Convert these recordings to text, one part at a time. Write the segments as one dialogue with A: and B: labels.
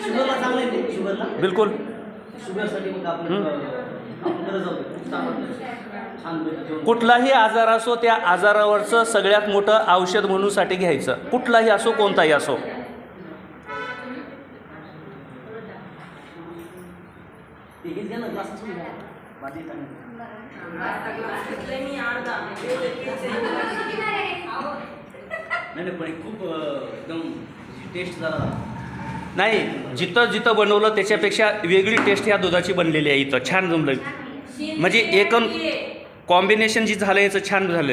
A: शुगरला चांगलं आहे ते, शुगरला
B: बिलकुल
A: शुगरसाठी मग आपण
B: हं.
A: आपण बरं जाऊ छान छान जेवण.
B: कुठलाही आजार असो त्या आजारावरचं सगळ्यात मोठं औषध म्हणून साठी घ्यायचं कुठलाही असो कोणताही असो
A: ते घ्या ना ग्लास. नाही नाही पण हे खूप अं, एकदम टेस्ट जरा
B: नाही जिथं जिथं बनवलं त्याच्यापेक्षा वेगळी टेस्ट ह्या दुधाची बनलेली आहे इथं. छान जमलं म्हणजे एकूण कॉम्बिनेशन जी झालं याचं छान झालं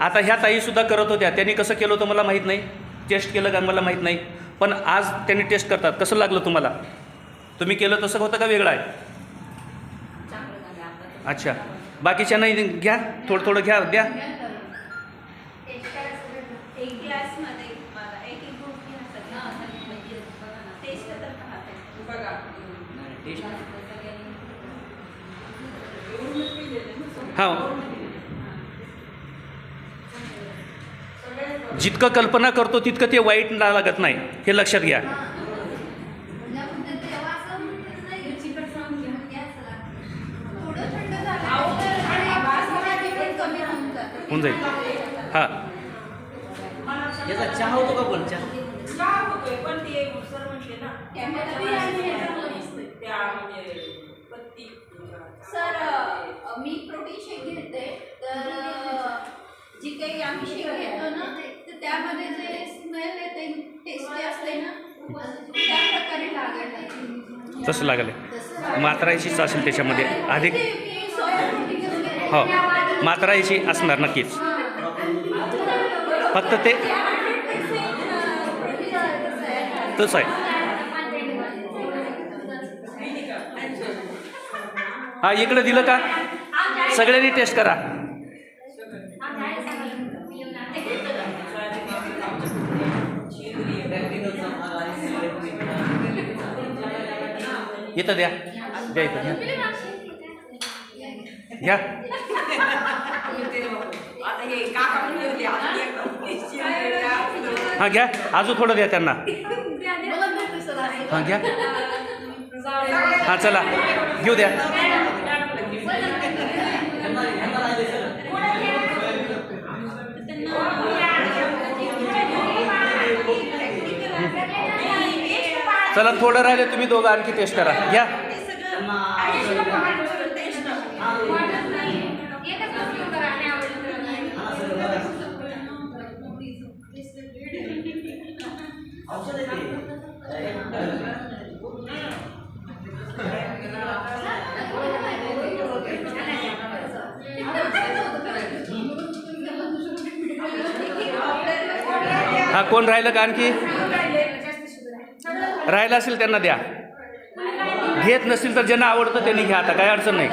B: आता ह्या ताईसुद्धा करत होत्या. त्यांनी कसं केलं होतं मला माहीत नाही. टेस्ट केलं का मला माहीत नाही. पण आज त्यांनी टेस्ट करतात. कसं लागलं तुम्हाला? तुम्ही केलं तसं होतं का वेगळं आहे? अच्छा. बाकीच्या नाही घ्या. थोडं थोडं घ्या द्या.
C: एक ग्लासमध्ये मला एक एक गोष्टी असतात ना म्हणजे बघा ना टेस्ट तर पाहते बघा.
A: नाही टेस्ट
B: हां. जितकं कल्पना करतो तितकं ते वाईट ना लागत नाही. हे लक्षात घ्या. होऊन जाईल. हां.
A: याचा चहा होतो का पण चहा?
D: चहा होतोय पण ते सर म्हटले ना त्या म्हणजे पत्ती
C: सर अ, मी प्रोटीन शेक घेते तर अ, जी काही आम्ही शेक घेतो ना तर त्यामध्ये जे स्मेल येते टेस्टी असते ना त्या प्रकारे लागायला
B: तसं लागलं. मात्रायचीच असेल त्याच्यामध्ये. अधिक हो. मात्रायची असणार नक्कीच. फक्त ते तसं आहे. हा इकडे दिलं का? सगळ्यांनी टेस्ट करा. इथं द्या. द्या इथं घ्या घ्या.
D: हां
B: घ्या. अजून थोडं द्या त्यांना. हां घ्या. हां चला. घेऊ द्या. चला थोडं राहिले तुम्ही दोघं आणखी टेस्ट करा. घ्या.
A: औषध
B: हा कोण राहिलं का आणखी? राहिलं असेल त्यांना द्या. घेत नसेल तर ज्यांना आवडतं त्यांनी घ्या आता काय अडचण नाही.